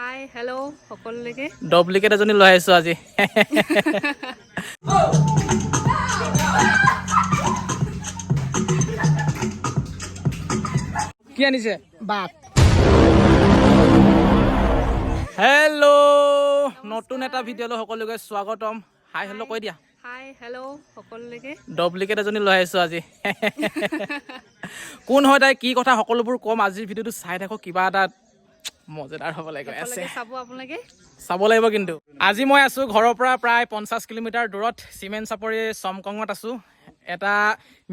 Hi hello সকলোলৈকে। Duplicate এজনী লৈ আহিছোঁ আজি। কি আনিছে? বাট। হেল্ল' নতুন এটা ভিডিঅ'লৈ সকলোকে স্বাগতম। হাই হেল্ল' কৈ দিয়া। হাই হেল্ল' সকলোলৈকে। ডুপ্লিকেট এজনী লৈ আহিছোঁ আজি। কোন হয় তাই? কি কথা? সকলোবোৰ ক'ম। আজিৰ ভিডিঅ'টো চাই থাকোঁ কিবা এটা মজেদাৰ হ'বলৈ গৈ আছে। চাব আপোনালোকে। চাব লাগিব কিন্তু। আজি মই আছোঁ ঘৰৰ পৰা প্ৰায় পঞ্চাছ কিলোমিটাৰ দূৰত চিমেণ্ট চাপৰি চমকঙত আছোঁ। এটা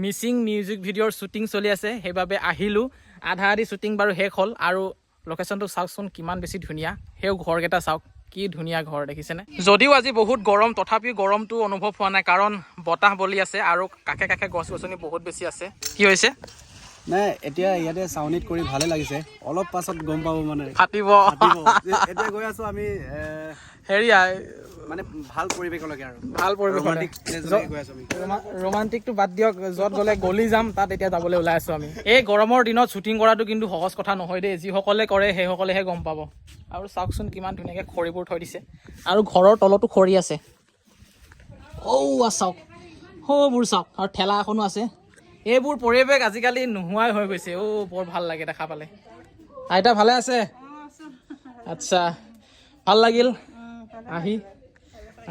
মিচিং মিউজিক ভিডিঅ'ৰ শ্বুটিং চলি আছে সেইবাবে আহিলোঁ। আধা আধি শ্বুটিং বাৰু শেষ হ'ল আৰু লোকেশ্যনটো চাওকচোন কিমান বেছি ধুনীয়া। সেই ঘৰকেইটা চাওক কি ধুনীয়া ঘৰ দেখিছেনে? যদিও আজি বহুত গৰম তথাপিও গৰমটো অনুভৱ হোৱা নাই কাৰণ বতাহ বলি আছে আৰু কাষে কাষে গছ গছনি বহুত বেছি আছে। কি হৈছে? নাই এতিয়া ইয়াতে চাউনিত কৰি ভালে লাগিছে। অলপ পাছত গম পাব মানে। ফাটিব। এতিয়া গৈ আছো আমি হেৰিয়া মানে ভাল পৰিৱেশলৈকে আৰু। ভাল পৰিৱেশ গৈ আছো আমি। ৰোমান্টিকটো বাদ দিয়ক য'ত গ'লে গলি যাম তাত এতিয়া যাবলৈ ওলাই আছোঁ আমি। এই গৰমৰ দিনত শ্বুটিং কৰাটো কিন্তু সহজ কথা নহয় দেই। যিসকলে কৰে সেইসকলেহে গম পাব। আৰু চাওকচোন কিমান ধুনীয়াকৈ খৰিবোৰ থৈ দিছে। আৰু ঘৰৰ তলতো খৰি আছে। ঔ চাওক। সৌবোৰ চাওক। আৰু ঠেলা এখনো আছে। এইবোৰ পৰিৱেশ আজিকালি নোহোৱাই হৈ গৈছে। অ' বৰ ভাল লাগে দেখা পালে। আইতা ভালে আছে? আচ্ছা ভাল লাগিল? আহি।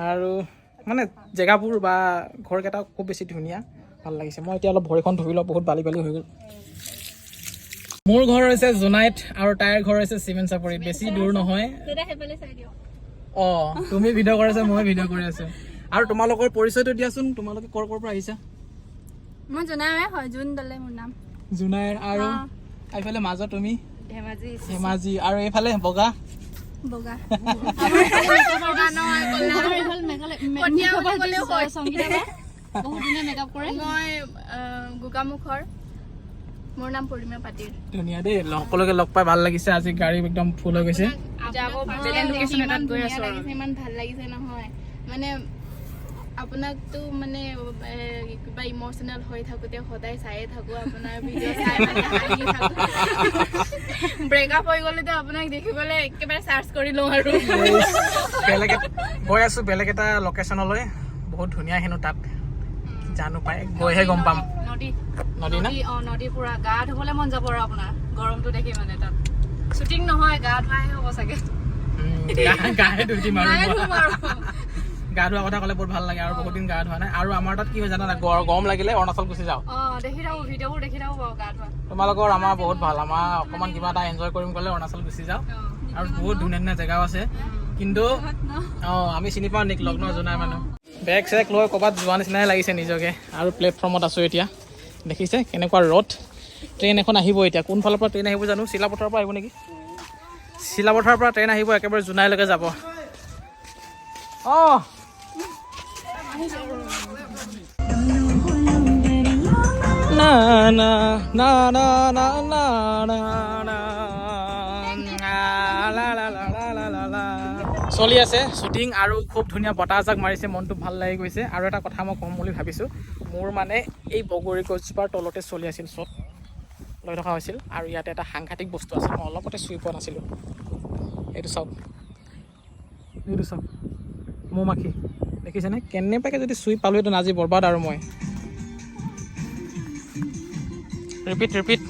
আৰু মানে জেগাবোৰ বা ঘৰকেইটা খুব বেছি ধুনীয়া। ভাল লাগিছে। মই এতিয়া অলপ ভৰিখন ধুই লওঁ বহুত বালি বালি হৈ গ'ল। মোৰ ঘৰ হৈছে জোনাইত আৰু তাইৰ ঘৰ হৈছে চিমেণ্ট চাপৰি বেছি দূৰ নহয়। অঁ তুমি ভিডিঅ' কৰি আছা মই ভিডিঅ' কৰি আছোঁ। আৰু তোমালোকৰ পৰিচয়টো দিয়াচোন তোমালোকে ক'ৰ ক'ৰ পৰা আহিছা? মই জনাৱে হয় জোন দলে মোৰ নাম। জোনাইৰ আৰু এইফালে মাজত তুমি? ধেমাজি। ধেমাজি। আৰু এইফালে বগা? বগা। মই আহ, গোগামুখৰ। মোৰ নাম পৰিমা পাটিৰ ধুনীয়া দেই সকলোকে লগ পাই ভাল লাগিছে। আজি গাড়ী একদম ফুল হৈ গৈছে। এতিয়া আকৌ বেলেগ লোকেশ্যন এটাত গৈ আছোঁ আৰু। লাগিছে ইমান ভাল লাগিছে নহয়। মানে আপোনাকতো মানে কিবা ইম'চনেল হৈ থাকোঁতে সদায় চায়ে থাকোঁ আপোনাৰ ভিডিঅ' চাই মানে হাঁহি থাকোঁ। ব্ৰেকআপ হৈ গ'লেতো আপোনাক দেখিবলৈ একেবাৰে চাৰ্চ কৰি লওঁ আৰু। বেলেগ গৈ আছো বেলেগ এটা লোকেশ্যনলৈ বহুত ধুনীয়া হেনো তাত। জানো পাই গৈহে গম পাম। নদী নদী না? অঁ নদী পুৰা। গা ধুবলৈ মন যাব আৰু আপোনাৰ গৰমটো দেখি মানে তাত। শ্বুটিং নহয় গা ধোৱাহে হ'ব চাগে। গাহে ধুই দিম আৰু। গা ধোৱা কথা ক'লে বহুত ভালো লাগে আৰু বহুত দিন গা ধোৱা নাই। আৰু আমাৰ তাত কি হয় জানা গৰ- গৰম লাগিলে অৰুণাচল গুচি যাওঁ। তোমালোকৰ আমাৰ বহুত ভালো আমাৰ অকণমান কিবা এটা এনজয় কৰিম ক'লে অৰুণাচল গুচি যাওঁ। আৰু বহুত ধুনীয়া ধুনীয়া জেগাও আছে। কিন্তু অঁ আমি চিনি পাওঁ নিক লগ্ন জনাই মানুহ। বেগ চেগ লৈ ক'ৰবাত যোৱা নিচিনাই লাগিছে নিজকে। আৰু প্লেটফৰ্মত আছোঁ এতিয়া। দেখিছে কেনেকুৱা ৰ'দ। ট্ৰেইন এখন আহিব এতিয়া। কোনফালৰ পৰা ট্ৰেইন আহিব জানো? চিলাপথাৰৰ পৰা আহিব নেকি? চিলাপথাৰৰ পৰা ট্ৰেইন আহিব একেবাৰে জোনাইলৈকে যাব। অঁ। na na na na na na na চলি আছে শ্বুটিং আৰু খুব ধুনীয়া বতাহজাক মাৰিছে মনটো ভাল লাগি গৈছে। আৰু এটা কথা মই ক'ম বুলি ভাবিছোঁ মোৰ মানে এই বগৰী গছজোপাৰ তলতে চলি আছিল চব লৈ থকা হৈছিল। আৰু ইয়াতে এটা সাংঘাতিক বস্তু আছে মই অলপতে চুই পোৱা নাছিলোঁ। এইটো চাওক। এইটো চাওক। মৌ মাখি দেখিছেনে? কেনেবাকৈ যদি চুই পালোহেঁতেন আজি বৰবাদ আৰু মই। ৰিপিট ৰিপিট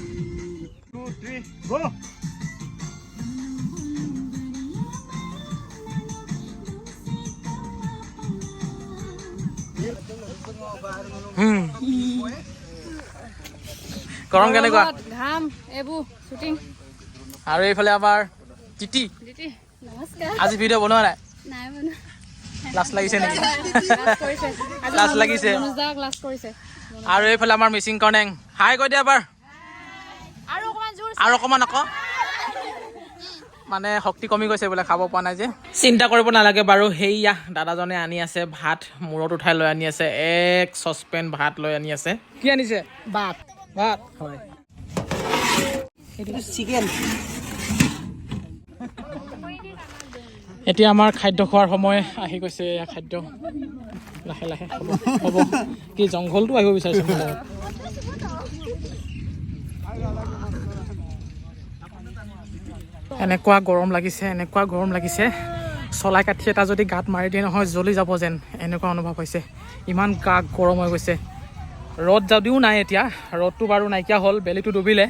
গৰম কেনেকুৱা ঘাম এইবোৰ শ্বুটিং আৰু এইফালে আমাৰ তিতি আজি ভিডিঅ' বনোৱা নাই? নাই লাজ লাগিছে নেকি? লাজ লাগিছে। আৰু এইফালে আমাৰ মিচিং কৰ্ণেং হাই কৈ দিয়া এবাৰ আৰু অকণমান জোৰ আৰু অকণমান আকৌ। মানে শক্তি কমি গৈছে বোলে খাব পৰা নাই যে। চিন্তা কৰিব নালাগে বাৰু। সেইয়া দাদাজনে আনি আছে ভাত মূৰত উঠাই লৈ আনি আছে। এক চচপেন ভাত লৈ আনি আছে। কি আনিছে? বাট ভাত। হয়। চিকেন। এতিয়া আমাৰ খাদ্য খোৱাৰ সময় আহি গৈছে এয়া খাদ্য। লাহে লাহে হ'ব কি জংঘলটো আহিব বিচাৰিছে এনেকুৱা গৰম লাগিছে এনেকুৱা গৰম লাগিছে। চলাই কাঠি এটা যদি গাত মাৰি দিয়ে নহয় জ্বলি যাব যেন। এনেকুৱা অনুভৱ হৈছে। ইমান গা গৰম হৈ গৈছে। ৰ'দ যদিও নাই এতিয়া ৰ'দটো বাৰু নাইকিয়া হ'ল বেলিটো ডুবিলে।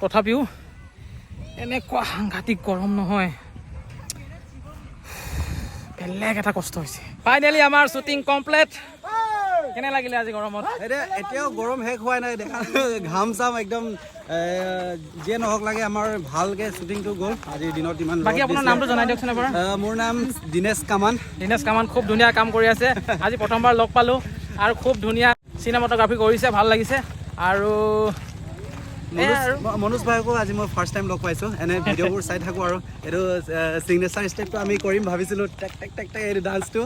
তথাপিও এনেকুৱা সাংঘাতিক গৰম নহয়। বেলেগ এটা কষ্ট হৈছে। ফাইনেলি আমাৰ শ্বুটিং কমপ্লিট কেনে লাগিলে আজি গৰমত? এতিয়াও গৰম শেষ হোৱাই নাই দেখা ঘাম চাম একদম যিয়ে নহওক লাগে আমাৰ ভালকে শ্বুটিংটো গ'ল। আজিৰ দিনত ইমান বাকী আপোনাৰ নামটো জনাই দিয়কচোন এবাৰ। মোৰ নাম দিনেশ কামান। দিনেশ কামান খুব ধুনীয়া কাম কৰি আছে। আজি প্ৰথমবাৰ লগ পালোঁ আৰু খুব ধুনীয়া চিনেমাট'গ্ৰাফী কৰিছে ভালো লাগিছে। আৰু মনোজ আৰু মনোজ ভাইকো আজি মই ফাৰ্ষ্ট টাইম লগ পাইছোঁ। এনে ভিডিঅ'বোৰ চাই থাকোঁ আৰু। এইটো ছিগনেচাৰ ষ্টেপটো আমি কৰিম ভাবিছিলোঁ। টেক টেক টেক টেক এইটো ডান্সটো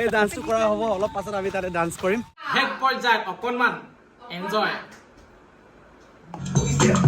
এই ডান্সটো কৰা হ'ব। অলপ পাছত আমি তাতে ডান্স কৰিম। শেষ পৰ্যায়ত অকণমান এনজয় Yeah.